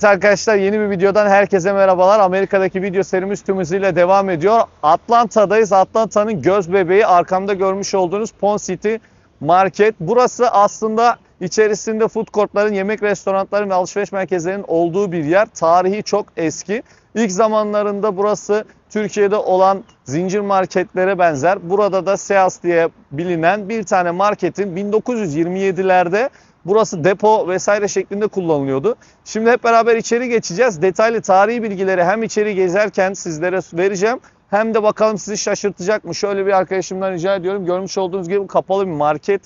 Evet arkadaşlar yeni bir videodan herkese merhabalar. Amerika'daki video serimiz tüm hızıyla devam ediyor. Atlanta'dayız. Atlanta'nın göz bebeği arkamda görmüş olduğunuz Pond City Market. Burası aslında içerisinde food courtların, yemek restoranların ve alışveriş merkezlerinin olduğu bir yer. Tarihi çok eski. İlk zamanlarında burası Türkiye'de olan zincir marketlere benzer. Burada da Seas diye bilinen bir tane marketin 1927'lerde Burası depo vesaire şeklinde kullanılıyordu. Şimdi hep beraber içeri geçeceğiz. Detaylı tarihi bilgileri hem içeri gezerken sizlere vereceğim. Hem de bakalım sizi şaşırtacak mı? Şöyle bir arkadaşımdan rica ediyorum. Görmüş olduğunuz gibi kapalı bir market,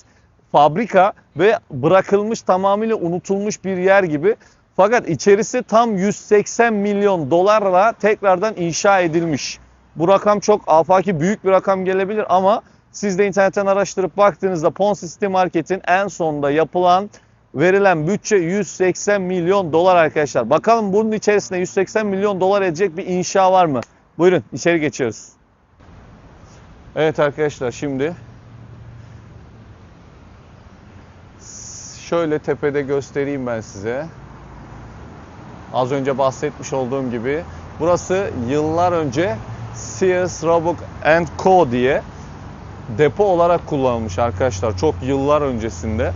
fabrika ve bırakılmış tamamıyla unutulmuş bir yer gibi. Fakat içerisi tam 180 milyon dolarla tekrardan inşa edilmiş. Bu rakam çok afaki büyük bir rakam gelebilir ama siz de internetten araştırıp baktığınızda Pond City Market'in en sonunda yapılan verilen bütçe 180 milyon dolar arkadaşlar. Bakalım bunun içerisinde 180 milyon dolar edecek bir inşa var mı? Buyurun içeri geçiyoruz. Evet arkadaşlar şimdi şöyle tepede göstereyim ben size. Az önce bahsetmiş olduğum gibi burası yıllar önce Sears Roebuck Co diye depo olarak kullanılmış arkadaşlar. Çok yıllar öncesinde.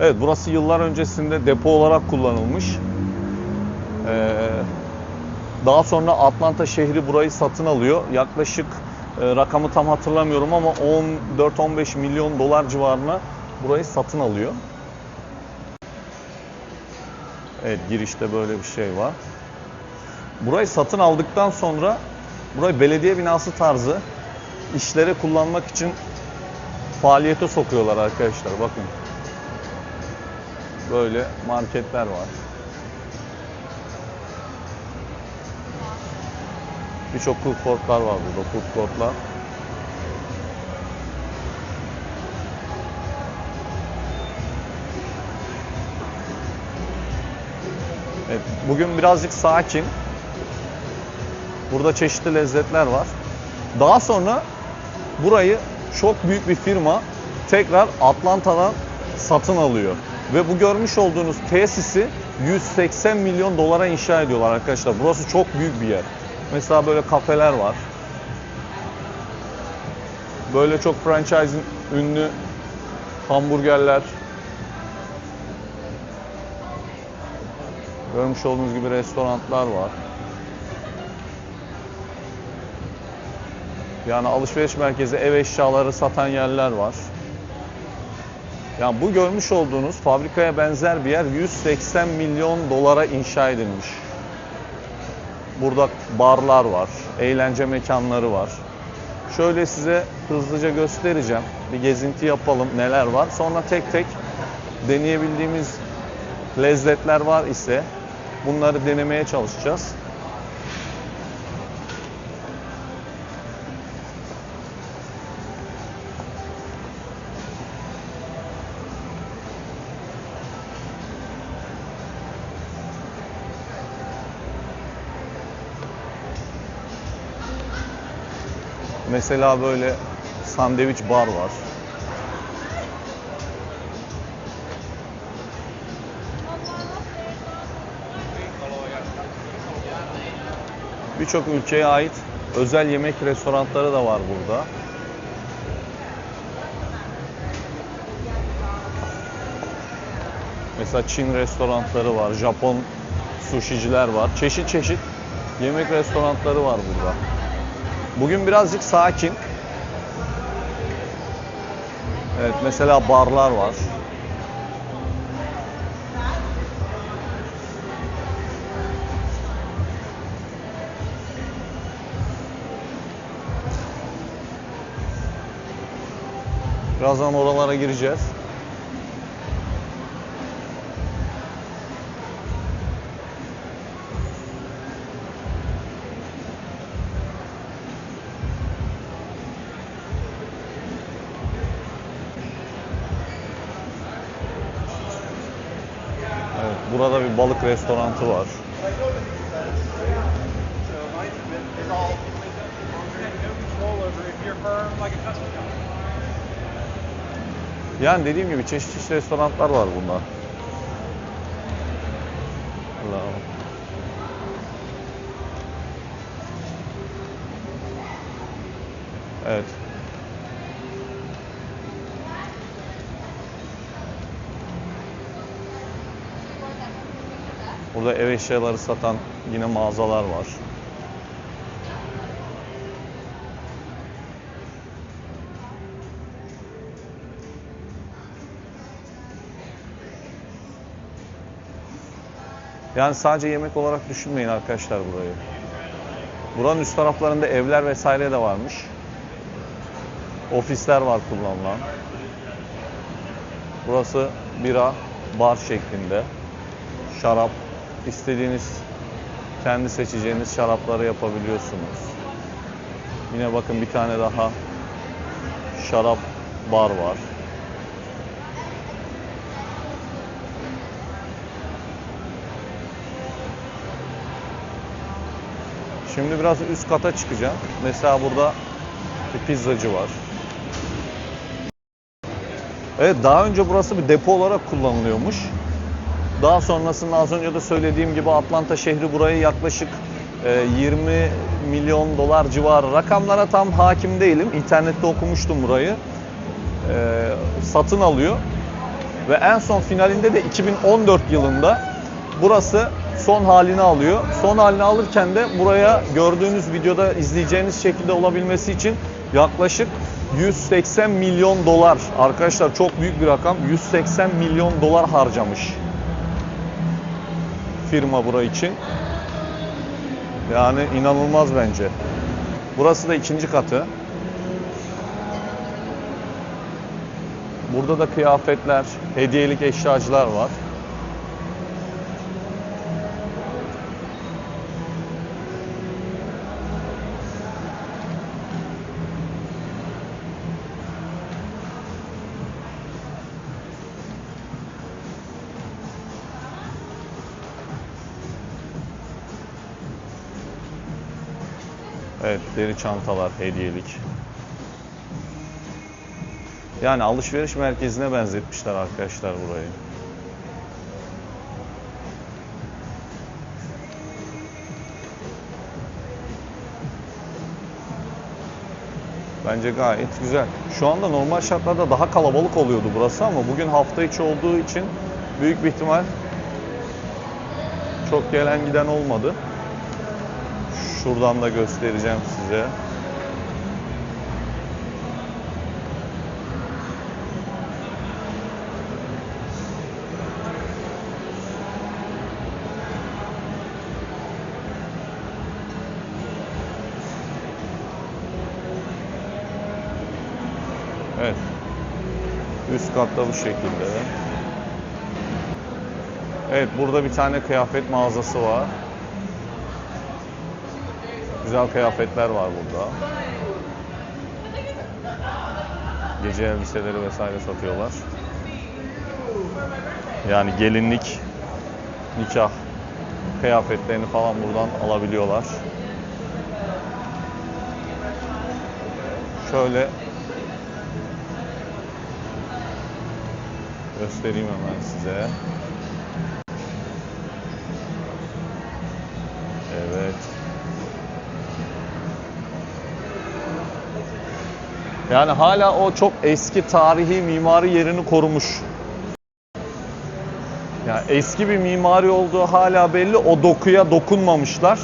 Evet burası yıllar öncesinde depo olarak kullanılmış. Ee, daha sonra Atlanta şehri burayı satın alıyor. Yaklaşık e, rakamı tam hatırlamıyorum ama 14-15 milyon dolar civarına burayı satın alıyor. Evet girişte böyle bir şey var. Burayı satın aldıktan sonra burayı belediye binası tarzı işlere kullanmak için faaliyete sokuyorlar arkadaşlar bakın. Böyle marketler var. Birçok food courtlar var burada, food courtlar. Evet, bugün birazcık sakin. Burada çeşitli lezzetler var. Daha sonra burayı çok büyük bir firma tekrar Atlanta'dan satın alıyor. Ve bu görmüş olduğunuz tesisi 180 milyon dolara inşa ediyorlar arkadaşlar. Burası çok büyük bir yer. Mesela böyle kafeler var. Böyle çok franchise ünlü hamburgerler. Görmüş olduğunuz gibi restoranlar var. Yani alışveriş merkezi, ev eşyaları satan yerler var. Yani bu görmüş olduğunuz fabrikaya benzer bir yer 180 milyon dolara inşa edilmiş. Burada barlar var, eğlence mekanları var. Şöyle size hızlıca göstereceğim. Bir gezinti yapalım neler var. Sonra tek tek deneyebildiğimiz lezzetler var ise bunları denemeye çalışacağız. Mesela böyle sandviç bar var. Birçok ülkeye ait özel yemek restoranları da var burada. Mesela Çin restoranları var, Japon sushiciler var. Çeşit çeşit yemek restoranları var burada. Bugün birazcık sakin. Evet mesela barlar var. Birazdan oralara gireceğiz. Restoranı var. Yani dediğim gibi çeşit çeşit restoranlar var bunda. Evet. Burada ev eşyaları satan yine mağazalar var. Yani sadece yemek olarak düşünmeyin arkadaşlar burayı. Buranın üst taraflarında evler vesaire de varmış. Ofisler var kullanılan. Burası bira, bar şeklinde. Şarap, istediğiniz, kendi seçeceğiniz şarapları yapabiliyorsunuz. Yine bakın bir tane daha şarap bar var. Şimdi biraz üst kata çıkacağım. Mesela burada bir pizzacı var. Evet daha önce burası bir depo olarak kullanılıyormuş. Daha sonrasında az önce de söylediğim gibi Atlanta şehri burayı yaklaşık e, 20 milyon dolar civarı rakamlara tam hakim değilim. İnternette okumuştum burayı. E, satın alıyor. Ve en son finalinde de 2014 yılında burası son halini alıyor. Son halini alırken de buraya gördüğünüz videoda izleyeceğiniz şekilde olabilmesi için yaklaşık 180 milyon dolar arkadaşlar çok büyük bir rakam 180 milyon dolar harcamış firma bura için. Yani inanılmaz bence. Burası da ikinci katı. Burada da kıyafetler, hediyelik eşyacılar var. Deri çantalar, hediyelik. Yani alışveriş merkezine benzetmişler arkadaşlar burayı. Bence gayet güzel. Şu anda normal şartlarda daha kalabalık oluyordu burası ama bugün hafta içi olduğu için büyük bir ihtimal çok gelen giden olmadı. Şuradan da göstereceğim size. Evet. Üst katta bu şekilde. Evet burada bir tane kıyafet mağazası var. Güzel kıyafetler var burada. Gece elbiseleri vesaire satıyorlar. Yani gelinlik, nikah kıyafetlerini falan buradan alabiliyorlar. Şöyle göstereyim hemen size. Yani hala o çok eski tarihi mimari yerini korumuş. Yani eski bir mimari olduğu hala belli. O dokuya dokunmamışlar.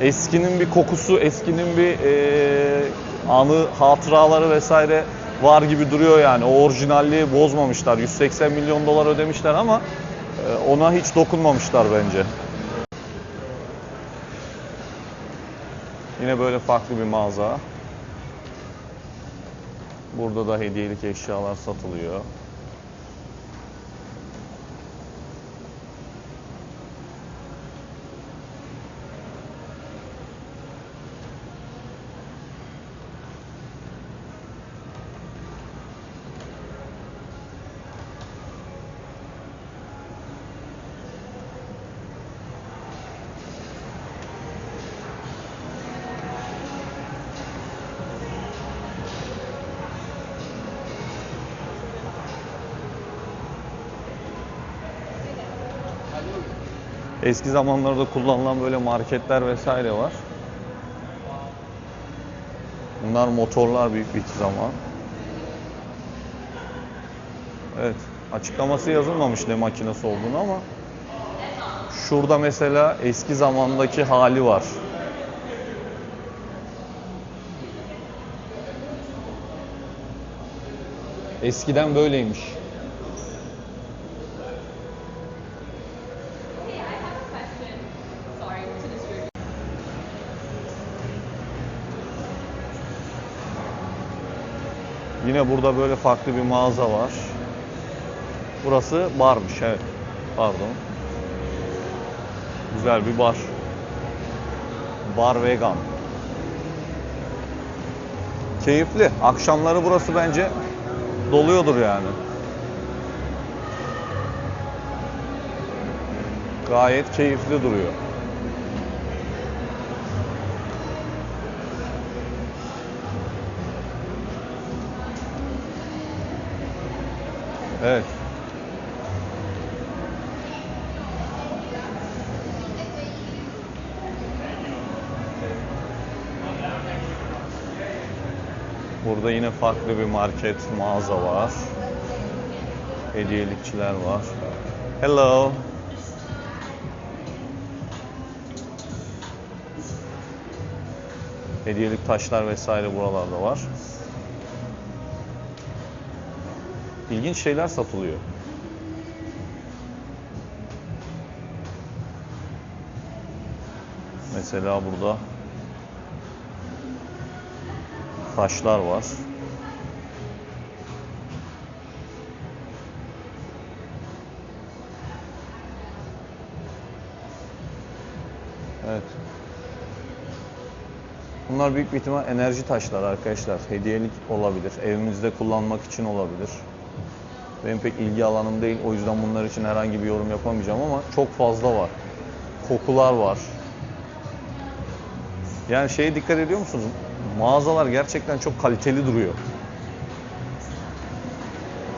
Eskinin bir kokusu, eskinin bir e, anı, hatıraları vesaire var gibi duruyor yani. O orijinalliği bozmamışlar. 180 milyon dolar ödemişler ama e, ona hiç dokunmamışlar bence. Yine böyle farklı bir mağaza. Burada da hediyelik eşyalar satılıyor. Eski zamanlarda kullanılan böyle marketler vesaire var. Bunlar motorlar büyük bir zaman. Evet. Açıklaması yazılmamış ne makinesi olduğunu ama şurada mesela eski zamandaki hali var. Eskiden böyleymiş. Yine burada böyle farklı bir mağaza var. Burası barmış, evet. Pardon. Güzel bir bar. Bar vegan. Keyifli. Akşamları burası bence doluyordur yani. Gayet keyifli duruyor. Evet. Burada yine farklı bir market, mağaza var. Hediyelikçiler var. Hello. Hediyelik taşlar vesaire buralarda var. İlginç şeyler satılıyor. Mesela burada taşlar var. Evet. Bunlar büyük bir ihtimal enerji taşları arkadaşlar. Hediyelik olabilir. Evimizde kullanmak için olabilir. Benim pek ilgi alanım değil. O yüzden bunlar için herhangi bir yorum yapamayacağım ama çok fazla var. Kokular var. Yani şeye dikkat ediyor musunuz? Mağazalar gerçekten çok kaliteli duruyor.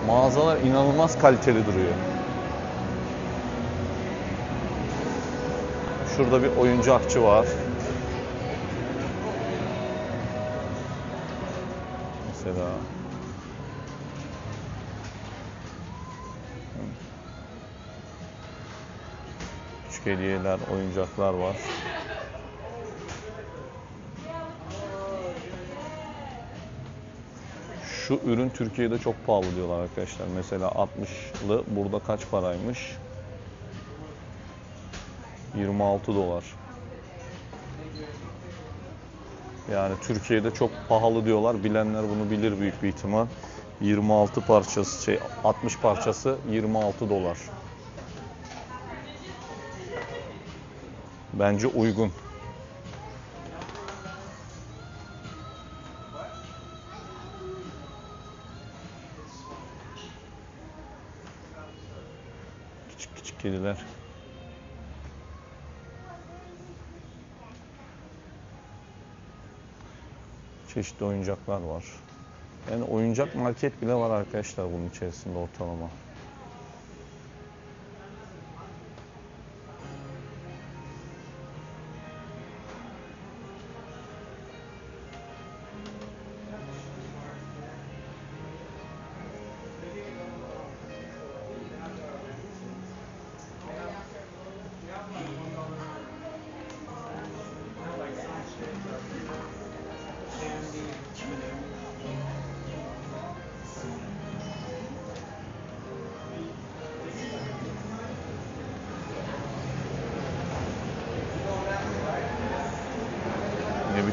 Mağazalar inanılmaz kaliteli duruyor. Şurada bir oyuncakçı var. Mesela küçük hediyeler, oyuncaklar var. Şu ürün Türkiye'de çok pahalı diyorlar arkadaşlar. Mesela 60'lı burada kaç paraymış? 26 dolar. Yani Türkiye'de çok pahalı diyorlar. Bilenler bunu bilir büyük bir ihtimal. 26 parçası şey 60 parçası 26 dolar. Bence uygun. Küçük küçük kediler. Çeşitli oyuncaklar var. Yani oyuncak market bile var arkadaşlar bunun içerisinde ortalama.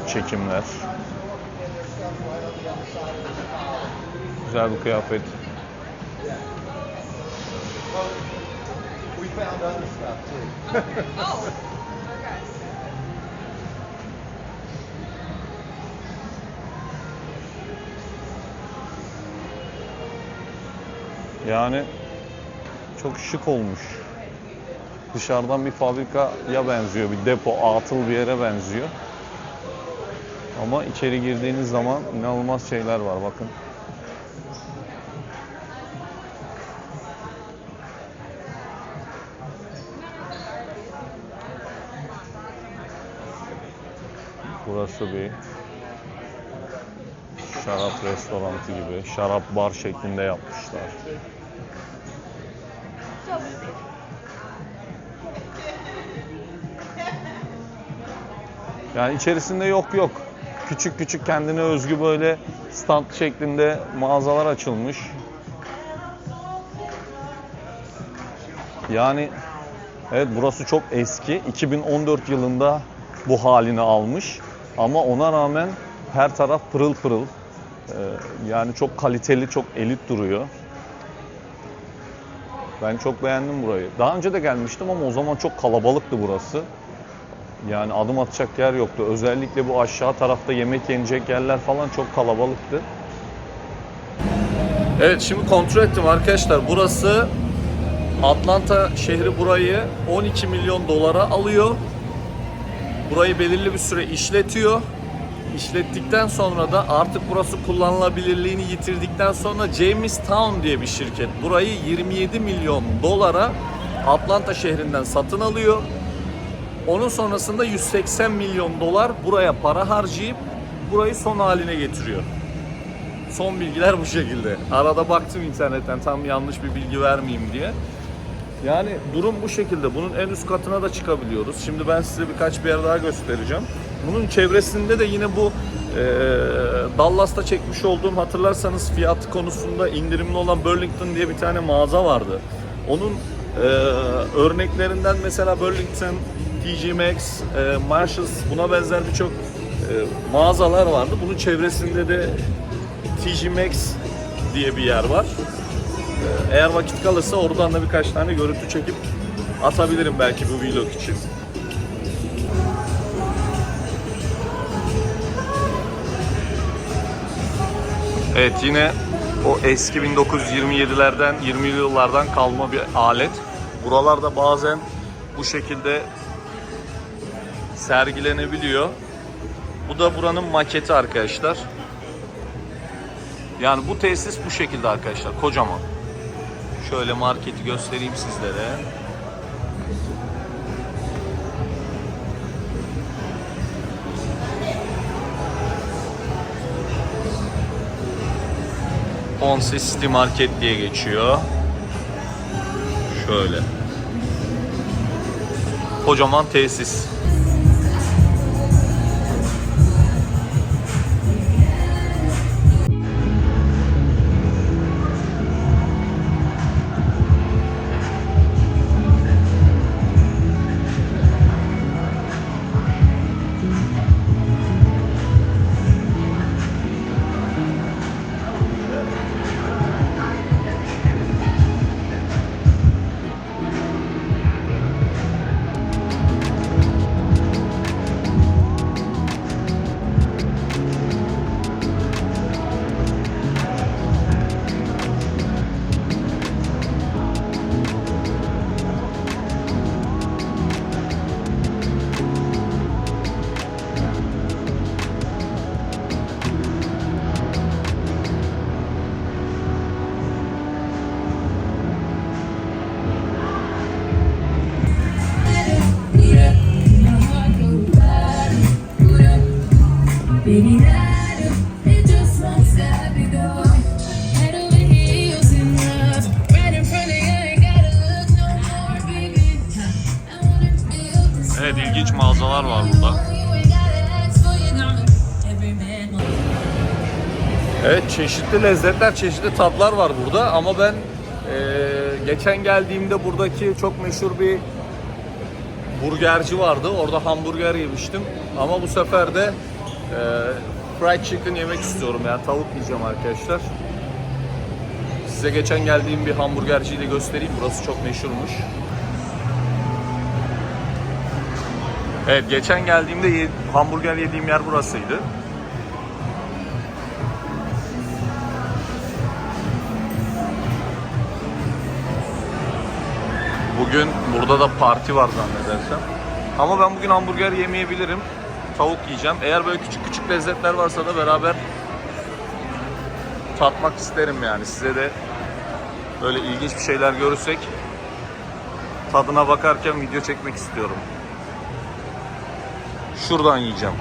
Çekimler. Güzel bir kıyafet. Yani çok şık olmuş. Dışarıdan bir fabrikaya benziyor, bir depo, atıl bir yere benziyor. Ama içeri girdiğiniz zaman inanılmaz şeyler var bakın. Burası bir şarap restoranı gibi, şarap bar şeklinde yapmışlar. Yani içerisinde yok yok. Küçük küçük kendine özgü böyle stand şeklinde mağazalar açılmış. Yani evet burası çok eski. 2014 yılında bu halini almış. Ama ona rağmen her taraf pırıl pırıl. Ee, yani çok kaliteli, çok elit duruyor. Ben çok beğendim burayı. Daha önce de gelmiştim ama o zaman çok kalabalıktı burası. Yani adım atacak yer yoktu. Özellikle bu aşağı tarafta yemek yenecek yerler falan çok kalabalıktı. Evet şimdi kontrol ettim arkadaşlar. Burası Atlanta şehri burayı 12 milyon dolara alıyor. Burayı belirli bir süre işletiyor. İşlettikten sonra da artık burası kullanılabilirliğini yitirdikten sonra Jamestown diye bir şirket burayı 27 milyon dolara Atlanta şehrinden satın alıyor. Onun sonrasında 180 milyon dolar buraya para harcayıp burayı son haline getiriyor. Son bilgiler bu şekilde. Arada baktım internetten tam yanlış bir bilgi vermeyeyim diye. Yani durum bu şekilde. Bunun en üst katına da çıkabiliyoruz. Şimdi ben size birkaç bir yer daha göstereceğim. Bunun çevresinde de yine bu e, Dallas'ta çekmiş olduğum hatırlarsanız fiyat konusunda indirimli olan Burlington diye bir tane mağaza vardı. Onun e, örneklerinden mesela Burlington, TJ Maxx, e, Marshalls buna benzer birçok e, mağazalar vardı. Bunun çevresinde de TJ Maxx diye bir yer var. Eğer vakit kalırsa oradan da birkaç tane görüntü çekip atabilirim belki bu vlog için. Evet yine o eski 1927'lerden 20'li yıllardan kalma bir alet. Buralarda bazen bu şekilde sergilenebiliyor. Bu da buranın maketi arkadaşlar. Yani bu tesis bu şekilde arkadaşlar kocaman. Şöyle marketi göstereyim sizlere. Ponce City Market diye geçiyor. Şöyle. Kocaman tesis. Çeşitli lezzetler, çeşitli tatlar var burada ama ben eee, geçen geldiğimde buradaki çok meşhur bir burgerci vardı. Orada hamburger yemiştim ama bu sefer de eee, fried chicken yemek istiyorum yani tavuk yiyeceğim arkadaşlar. Size geçen geldiğim bir hamburgerciyi de göstereyim. Burası çok meşhurmuş. Evet geçen geldiğimde hamburger yediğim yer burasıydı. Bugün burada da parti var zannedersem. Ama ben bugün hamburger yemeyebilirim. Tavuk yiyeceğim. Eğer böyle küçük küçük lezzetler varsa da beraber tatmak isterim yani. Size de böyle ilginç bir şeyler görürsek tadına bakarken video çekmek istiyorum. Şuradan yiyeceğim.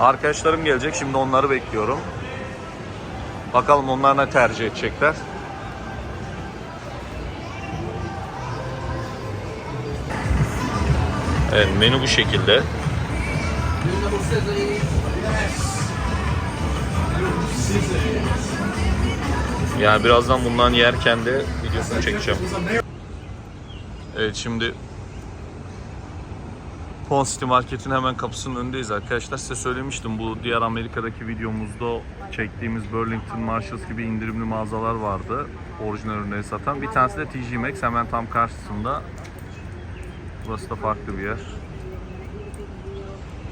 Arkadaşlarım gelecek. Şimdi onları bekliyorum. Bakalım onlar ne tercih edecekler. Evet menü bu şekilde. Yani birazdan bundan yerken de videosunu çekeceğim. Evet şimdi Pond City Market'in hemen kapısının önündeyiz arkadaşlar. Size söylemiştim bu diğer Amerika'daki videomuzda çektiğimiz Burlington Marshalls gibi indirimli mağazalar vardı. Orijinal ürünleri satan. Bir tanesi de TJ Maxx hemen tam karşısında. Burası da farklı bir yer.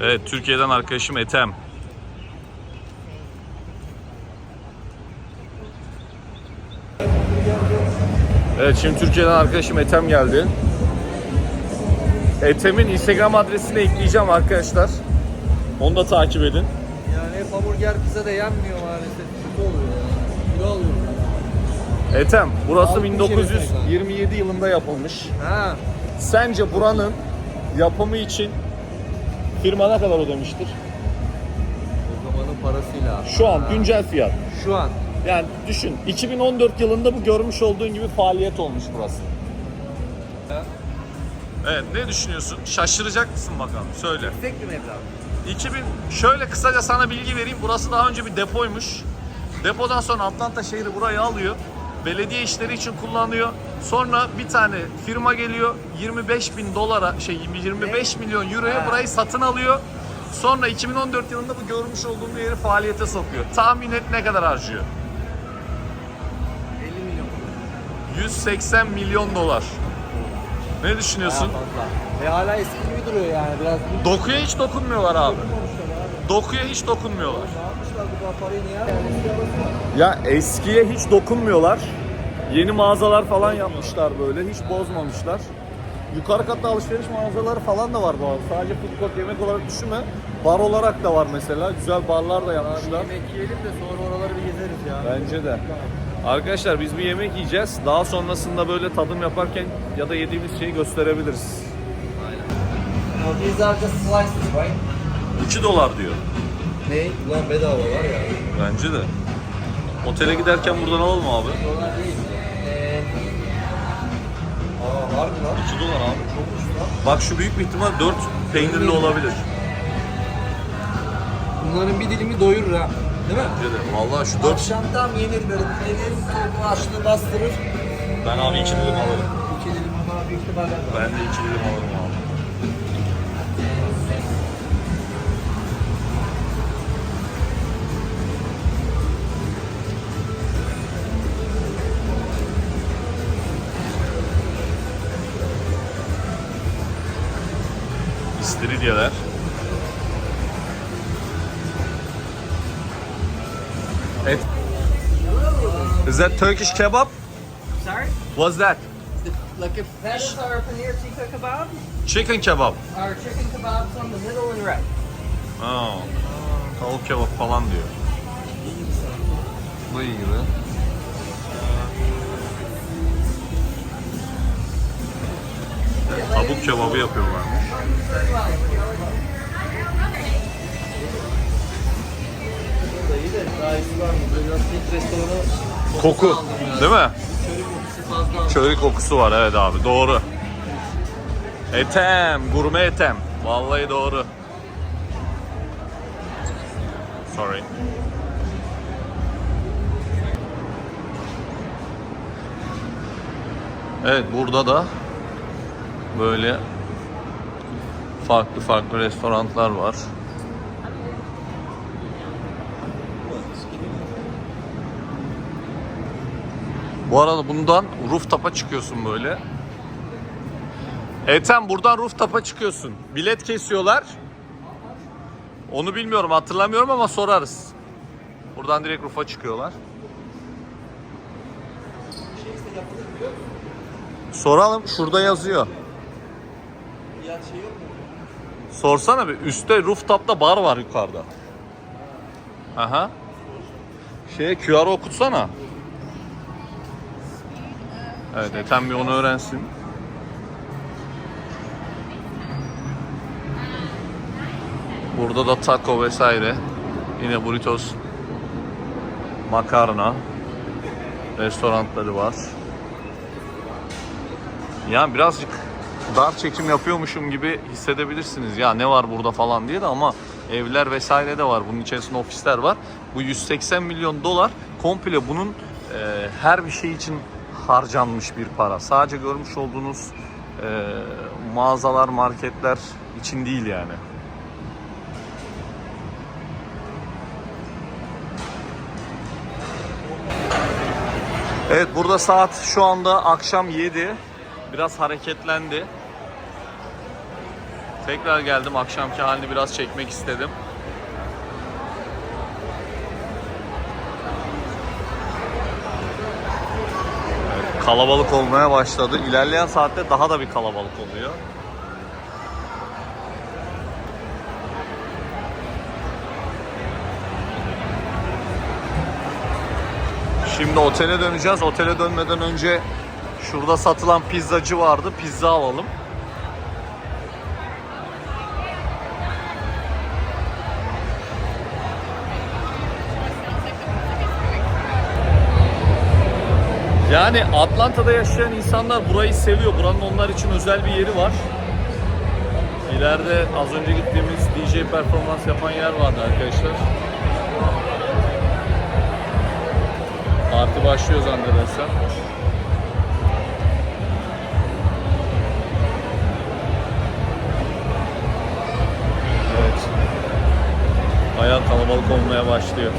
Evet Türkiye'den arkadaşım Etem. Evet şimdi Türkiye'den arkadaşım Etem geldi. Etem'in Instagram adresini ekleyeceğim arkadaşlar. Onu da takip edin. Yani hep hamburger pizza da yenmiyor maalesef. Kötü oluyor ya. Kilo alıyorum. Etem, burası Altmış 1927 yılında yapılmış. Ha. Sence buranın yapımı için firma ne kadar ödemiştir? O zamanın parasıyla. Şu an Ha. güncel fiyat. Şu an. Yani düşün 2014 yılında bu görmüş olduğun gibi faaliyet olmuş burası. Evet ne düşünüyorsun? Şaşıracak mısın bakalım söyle. Tek bir meblağ. 2000 şöyle kısaca sana bilgi vereyim. Burası daha önce bir depoymuş. Depodan sonra Atlanta şehri burayı alıyor. Belediye işleri için kullanıyor. Sonra bir tane firma geliyor. 25 bin dolara şey 25 milyon euroya burayı satın alıyor. Sonra 2014 yılında bu görmüş olduğum yeri faaliyete sokuyor. Tahmin et ne kadar harcıyor? 50 milyon. 180 milyon dolar. Ne düşünüyorsun? Bayağı fazla. Ve hala eski gibi duruyor yani biraz. Dokuya hiç dokunmuyorlar abi. Dokuya hiç dokunmuyorlar. Ne yapmışlar bu parayı niye? Yani eski arası var. Ya eskiye hiç dokunmuyorlar. Yeni mağazalar falan yapmışlar böyle. Hiç bozmamışlar. Yukarı katta alışveriş mağazaları falan da var bu arada. Sadece food court yemek olarak düşünme. Bar olarak da var mesela. Güzel barlar da yapmışlar. yemek yiyelim de sonra oraları bir gezeriz ya. Bence de. Arkadaşlar biz bir yemek yiyeceğiz. Daha sonrasında böyle tadım yaparken ya da yediğimiz şeyi gösterebiliriz. Now these are just slices right? 2 dolar diyor. Ne? Ulan bedava var ya. Bence de. Otele giderken buradan alalım abi. Aa harbi lan. 2 dolar abi. Çokmuş lan. Bak şu büyük bir ihtimal 4 peynirli olabilir. Bunların bir dilimi doyurur ha. Değil mi? Bence de. Vallahi şu 4 Akşam tam yenir böyle. Yenir, soğuk açlığı bastırır. Ben abi 2 dilim alırım. İki dilim ama büyük ihtimalle. Ben de 2 dilim alırım İstiridyeler. Et. Is that Turkish kebab? Sorry? What's that? Like if that is our paneer tikka kebab, Chicken kebab. our chicken kebab's on the middle and red. Aa, tavuk kebap falan diyor. Bu iyi gibi. Tavuk kebabı yapıyorlarmış. Koku, değil mi? Köri kokusu var evet abi doğru. Etem, gurme etem. Vallahi doğru. Sorry. Evet burada da böyle farklı farklı restoranlar var. Bu arada bundan rooftop'a çıkıyorsun böyle. Ethem buradan rooftop'a çıkıyorsun. Bilet kesiyorlar. Onu bilmiyorum hatırlamıyorum ama sorarız. Buradan direkt roof'a çıkıyorlar. Soralım şurada yazıyor. Sorsana bir üstte rooftop'ta bar var yukarıda. Aha. Şeye QR okutsana. Evet Ethem bir onu öğrensin. Burada da taco vesaire. Yine burritos, makarna restoranları var. Yani birazcık dar çekim yapıyormuşum gibi hissedebilirsiniz. Ya ne var burada falan diye de ama evler vesaire de var. Bunun içerisinde ofisler var. Bu 180 milyon dolar komple bunun e, her bir şey için harcanmış bir para. Sadece görmüş olduğunuz e, mağazalar, marketler için değil yani. Evet burada saat şu anda akşam 7. Biraz hareketlendi. Tekrar geldim akşamki halini biraz çekmek istedim. Kalabalık olmaya başladı. İlerleyen saatte daha da bir kalabalık oluyor. Şimdi otele döneceğiz. Otele dönmeden önce şurada satılan pizzacı vardı. Pizza alalım. Yani Atlanta'da yaşayan insanlar burayı seviyor. Buranın onlar için özel bir yeri var. İleride az önce gittiğimiz DJ performans yapan yer vardı arkadaşlar. Parti başlıyor zannedersem. Evet. Bayağı kalabalık olmaya başlıyor.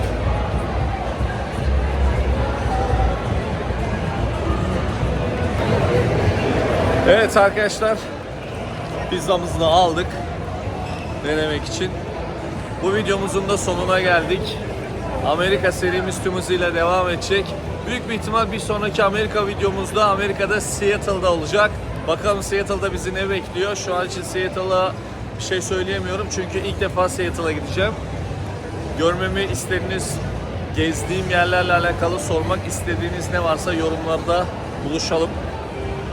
Evet arkadaşlar. Pizzamızı aldık. Denemek için. Bu videomuzun da sonuna geldik. Amerika serimiz tüm hızıyla devam edecek. Büyük bir ihtimal bir sonraki Amerika videomuzda Amerika'da Seattle'da olacak. Bakalım Seattle'da bizi ne bekliyor. Şu an için Seattle'a bir şey söyleyemiyorum. Çünkü ilk defa Seattle'a gideceğim. Görmemi istediğiniz, gezdiğim yerlerle alakalı sormak istediğiniz ne varsa yorumlarda buluşalım.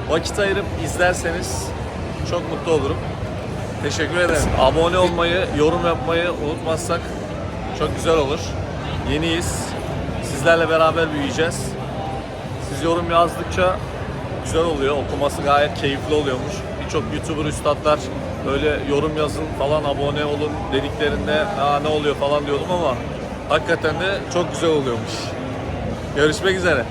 Vakit ayırıp izlerseniz çok mutlu olurum. Teşekkür ederim. Abone olmayı, yorum yapmayı unutmazsak çok güzel olur. Yeniyiz. Sizlerle beraber büyüyeceğiz. Siz yorum yazdıkça güzel oluyor. Okuması gayet keyifli oluyormuş. Birçok YouTuber üstadlar böyle yorum yazın falan abone olun dediklerinde Aa, ne oluyor falan diyordum ama hakikaten de çok güzel oluyormuş. Görüşmek üzere.